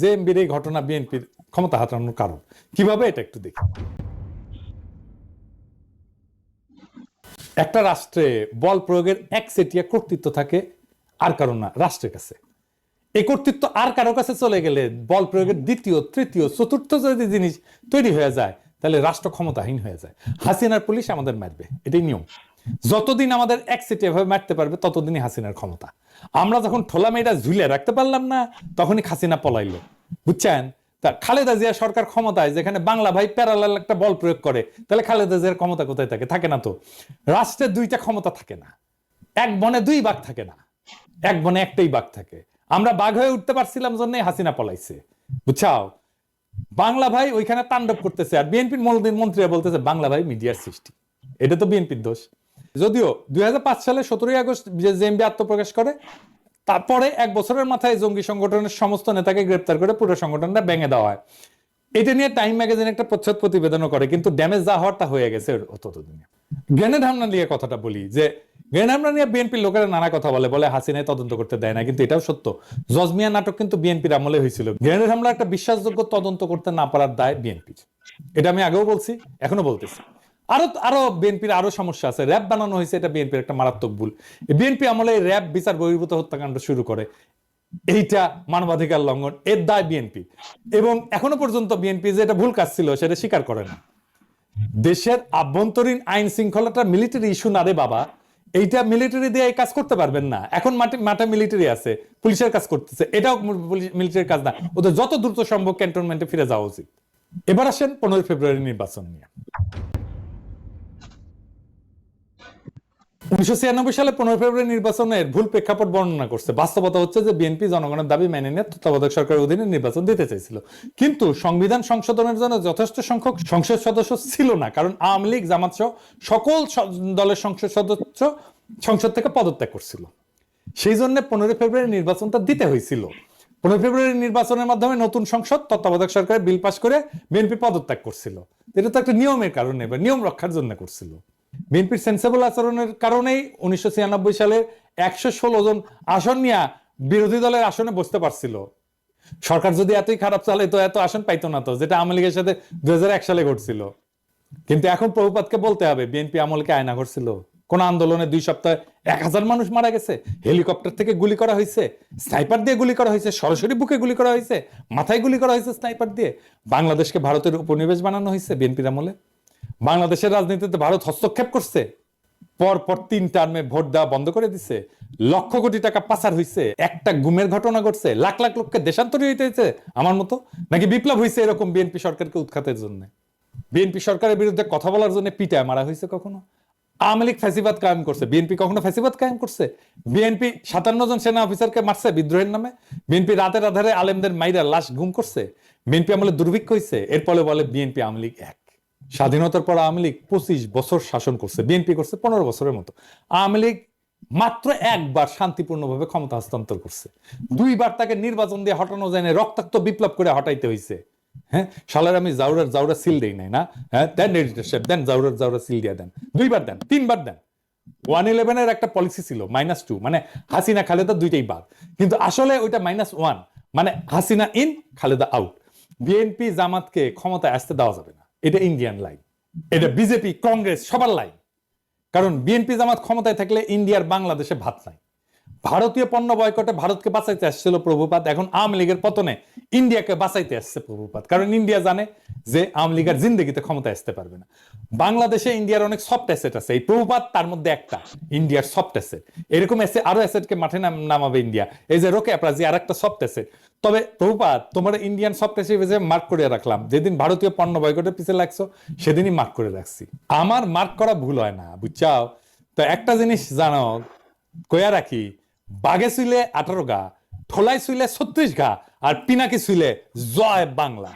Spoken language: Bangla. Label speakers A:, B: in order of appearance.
A: যে এমবির এই ঘটনা বিএনপির ক্ষমতা হারানোর কারণ, কীভাবে এটা একটু দেখি। একটা রাষ্ট্রে বল প্রয়োগের এক সেটিয়া কর্তৃত্ব থাকে, আর কারণ না, রাষ্ট্রের কাছে। এই কর্তৃত্ব আর কারও কাছে চলে গেলে বল প্রয়োগের দ্বিতীয়, তৃতীয়, চতুর্থ যদি জিনিস তৈরি হয়ে যায়, তাহলে রাষ্ট্র ক্ষমতাহীন হয়ে যায়। হাসিনার পুলিশ আমাদের মারবে, এটাই নিয়ম। যতদিন আমাদের এক এভাবে মারতে পারবে, ততদিনই হাসিনার ক্ষমতা। আমরা যখন ঠোলা মেয়েটা ঝুলে রাখতে পারলাম না, তখনই হাসিনা পলাইলো। বুঝছেন? তা খালেদা জিয়া সরকার ক্ষমতায়, যেখানে বাংলা ভাই প্যারালাল একটা বল প্রয়োগ করে, তাহলে খালেদা জিয়ার ক্ষমতা কোথায় থাকে? থাকে না তো। রাষ্ট্রের দুইটা ক্ষমতা থাকে না। এক বনে দুই বাঘ থাকে না। এক বনে একটাই বাঘ থাকে। আমরা বাঘ হয়ে উঠতে পারছিলাম জন্যই হাসিনা পলাইছে। বুঝছাও? বাংলা ভাই ওইখানে তাণ্ডব করতেছে। আর বিএনপির মন্ত্রীরা বলতেছে, বাংলা ভাই মিডিয়ার সৃষ্টি। এটা তো বিএনপির দোষ। যদিও দুই হাজার পাঁচ সালে সতেরোই আগস্ট জেএমবি আত্মপ্রকাশ করে, তারপরে এক বছরের মাথায় জঙ্গি সংগঠনের সমস্ত নেতাকে গ্রেপ্তার করে পুরো সংগঠনটা ভেঙে দেওয়া হয়। এটা নিয়ে টাইম ম্যাগাজিন একটা প্রচ্ছদ প্রতিবেদনও করে, কিন্তু ড্যামেজ যা হওয়ার তা হয়ে গেছে ততদিনে গ্রেনেড হামলা নিয়ে কথাটা বলি, যে গ্রেনেড হামলা নিয়ে বিএনপির লোকেরা নানা কথা বলে বলে হাসিনায় তদন্ত করতে দেয় না, কিন্তু এটাও সত্য। জজমিয়া নাটক কিন্তু বিএনপির আমলে হয়েছিল। গ্রেনেড হামলা একটা বিশ্বাসযোগ্য তদন্ত করতে না পারার দায় বিএনপির এটা আমি আগেও বলছি, এখনও বলতেছি। আরও আরও বিএনপির আরও সমস্যা আছে। র্যাব বানানো হয়েছে, এটা বিএনপির একটা মারাত্মক ভুল। বিএনপি আমলে র্যাব বিচার বহির্ভূত হত্যাকাণ্ড শুরু করে। এইটা মানবাধিকার লঙ্ঘন, এর দায় বিএনপি। এবং এখনও পর্যন্ত বিএনপি যে এটা ভুল কাজ ছিল, সেটা স্বীকার করে না। দেশের আভ্যন্তরীণ আইন শৃঙ্খলাটা মিলিটারি ইস্যু না রে বাবা। এইটা মিলিটারি দিয়ে কাজ করতে পারবেন না। এখন মাঠে মাঠে মিলিটারি আছে, পুলিশের কাজ করতেছে। এটাও মিলিটারির কাজ না। ওদের যত দ্রুত সম্ভব ক্যান্টনমেন্টে ফিরে যাওয়া উচিত। এবার আসেন পনেরোই ফেব্রুয়ারি নির্বাচন নিয়ে। উনিশশো ছিয়ানব্বই সালে পনেরো ফেব্রুয়ারি নির্বাচনের ভুল প্রেক্ষাপট বর্ণনা করছে। বাস্তবতা হচ্ছে যে বিএনপি জনগণের দাবি মেনে নিয়ে তত্ত্বাবধায়ক সরকারের অধীনে নির্বাচন দিতে চাইছিল কিন্তু সংবিধান সংশোধনের জন্য যথেষ্ট সংখ্যক সংসদ সদস্য ছিল না, কারণ আওয়ামী লীগ, জামাত সহ সকল দলের সংসদ সদস্য সংসদ থেকে পদত্যাগ করছিল। সেই জন্য পনেরো ফেব্রুয়ারি নির্বাচনটা দিতে হয়েছিল। পনেরো ফেব্রুয়ারি নির্বাচনের মাধ্যমে নতুন সংসদ, তত্ত্বাবধায়ক সরকারের বিল পাশ করে বিএনপি পদত্যাগ করছিল। এটা তো একটা নিয়মের কারণে বা নিয়ম রক্ষার জন্য করছিল। বিএনপির সেন্সেবল আচরণের কারণেই উনিশশো সালের একশো ষোলো জন আসন নিয়ে বিরোধী দলের আসনে বসতে পারছিল। সরকার যদি এতই খারাপ চালে তো এত আসন পাইতো না তো, যেটা আওয়ামী লীগের সাথে দুই সালে ঘটছিল। কিন্তু এখন প্রভুপাতকে বলতে হবে, বিএনপি আমলকে আয়না করছিল কোন আন্দোলনে দুই সপ্তাহে এক হাজার মানুষ মারা গেছে, হেলিকপ্টার থেকে গুলি করা হয়েছে, স্নাইপার দিয়ে গুলি করা হয়েছে, সরাসরি বুকে গুলি করা হয়েছে, মাথায় গুলি করা হয়েছে স্নাইপার দিয়ে। বাংলাদেশকে ভারতের উপনিবেশ বানানো হয়েছে বিএনপির আমলে। বাংলাদেশের রাজনীতিতে ভারত হস্তক্ষেপ করছে। পর পর তিন টার্মে ভোট দেওয়া বন্ধ করে দিছে। লক্ষ কোটি টাকা পাচার হয়েছে একটা গুমের ঘটনা ঘটছে। লাখ লাখ লোককে দেশান্তরী হইতে হয়েছে আমার মতো? নাকি বিপ্লব হয়েছে এরকম বিএনপি সরকারকে উৎখাতের জন্য? বিএনপি সরকারের বিরুদ্ধে কথা বলার জন্য পিটায় মারা হয়েছে কখনো? আওয়ামী লীগ ফ্যাসিবাদ কায়েম করছে। বিএনপি কখনো ফ্যাসিবাদ কায়েম করছে? বিএনপি সাতান্ন জন সেনা অফিসারকে মারছে বিদ্রোহের নামে? বিএনপি রাতের আধারে আলেমদের মাইরা লাশ গুম করছে? বিএনপি আমলে দুর্ভিক্ষ হয়েছে এরপরে বলে বিএনপি আওয়ামী লীগ এক। স্বাধীনতার পর আওয়ামী লীগ পঁচিশ বছর শাসন করছে, বিএনপি করছে পনেরো বছরের মতো। আওয়ামী লীগ মাত্র একবার শান্তিপূর্ণভাবে ক্ষমতা হস্তান্তর করছে। দুইবার তাকে নির্বাচন দিয়ে হটানো যায় না রক্তাক্ত বিপ্লব করে হটাইতে হয়েছে হ্যাঁ? সালের আমি জাউরার, জাউরা সিল দেই নাই না? হ্যাঁ? দেন এডিটর দেন জাউরার, জাউরা সিল দিয়ে দেন। দুইবার দেন, তিনবার দেন। ওয়ান ইলেভেনের একটা পলিসি ছিল, মাইনাস টু মানে হাসিনা, খালেদা দুইটাই বাদ। কিন্তু আসলে ওইটা মাইনাস ওয়ান মানে Hasina in, Khaleda out. BNP জামাতকে ক্ষমতা আসতে দেওয়া যাবে না। এটা ইন্ডিয়ান লাইন এটা বিজেপি কংগ্রেস সবার লাইন কারণ বিএনপি জামাত ক্ষমতায় থাকলে ইন্ডিয়ার বাংলাদেশে ভাত নাই। ভারতীয় পণ্য বয়কটে ভারতকে বাঁচাইতে আসছিল প্রভুপাত, এখন আওয়ামী লীগের পতনে ইন্ডিয়াকে বাঁচাইতে আসছে প্রভুপাত। কারণ ইন্ডিয়া জানে যে আওয়ামী লীগের জিন্দগিতে ক্ষমতায় আসতে পারবে না। বাংলাদেশে ইন্ডিয়ার অনেক সফট অ্যাসেট আছে। এই প্রভুপাত তার মধ্যে একটা, ইন্ডিয়ার সফট অ্যাসেট এরকম এসে আরও অ্যাসেটকে মাঠে নাম- নামাবে ইন্ডিয়া। এই যে রোকে অ্যাপ্রাজি আর একটা সফট অ্যাসেট তবে প্রভুপাত, তোমার ইন্ডিয়ান সফট অ্যাসেট মার্ক করে রাখলাম, যেদিন ভারতীয় পণ্য বয়কটের পিছিয়ে লাগছো, সেদিনই মার্ক করে রাখছি। আমার মার্ক করা ভুল হয় না, বুঝছাও? তো একটা জিনিস জানো কয়া রাখি বাঘে শুইলে আঠারো গা ঠোলাই শুইলে ছত্রিশ গা আর পিনাকি শুইলে জয় বাংলা।